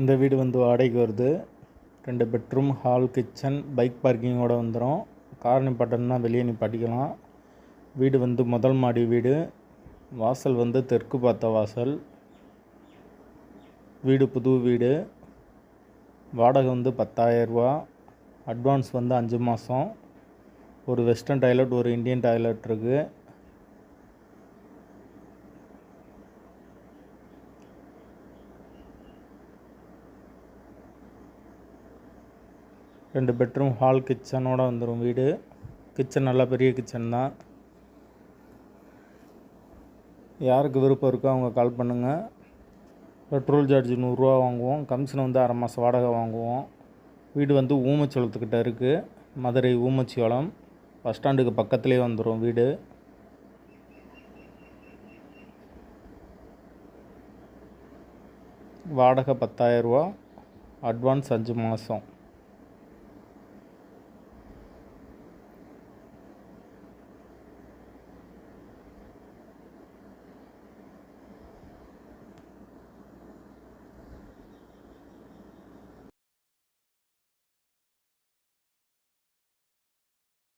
இந்த வீடு வந்து வாடகைக்கு வருது. ரெண்டு பெட்ரூம் ஹால் கிச்சன் பைக் பார்க்கிங்கோடு வந்துடும் கார் நிப்பாட்டம்னா வெளியே நிப்பாட்டிக்கலாம். வீடு வந்து முதல் மாடி வீடு. வாசல் வந்து தெற்கு பார்த்த வாசல். வீடு புது வீடு. வாடகை வந்து பத்தாயிரரூபா அட்வான்ஸ் வந்து அஞ்சு மாதம் ஒரு வெஸ்டர்ன் டாய்லெட் ஒரு இந்தியன் டாய்லெட் இருக்குது ரெண்டு பெட்ரூம் ஹால் கிச்சனோடு வந்துடும் வீடு. கிச்சன் நல்லா பெரிய கிச்சன் தான். யாருக்கு விருப்பம் இருக்கோ அவங்க கால் பண்ணுங்கள் பெட்ரோல் சார்ஜ் நூறுரூவா வாங்குவோம். கமிஷன் வந்து அரை மாதம் வாடகை வாங்குவோம். வீடு வந்து ஊமச்சோளத்துக்கிட்ட இருக்குது மதுரை ஊமச்சோளம் பஸ் ஸ்டாண்டுக்கு பக்கத்துலேயே வந்துடும் வீடு. வாடகை பத்தாயிரரூவா அட்வான்ஸ் அஞ்சு மாதம்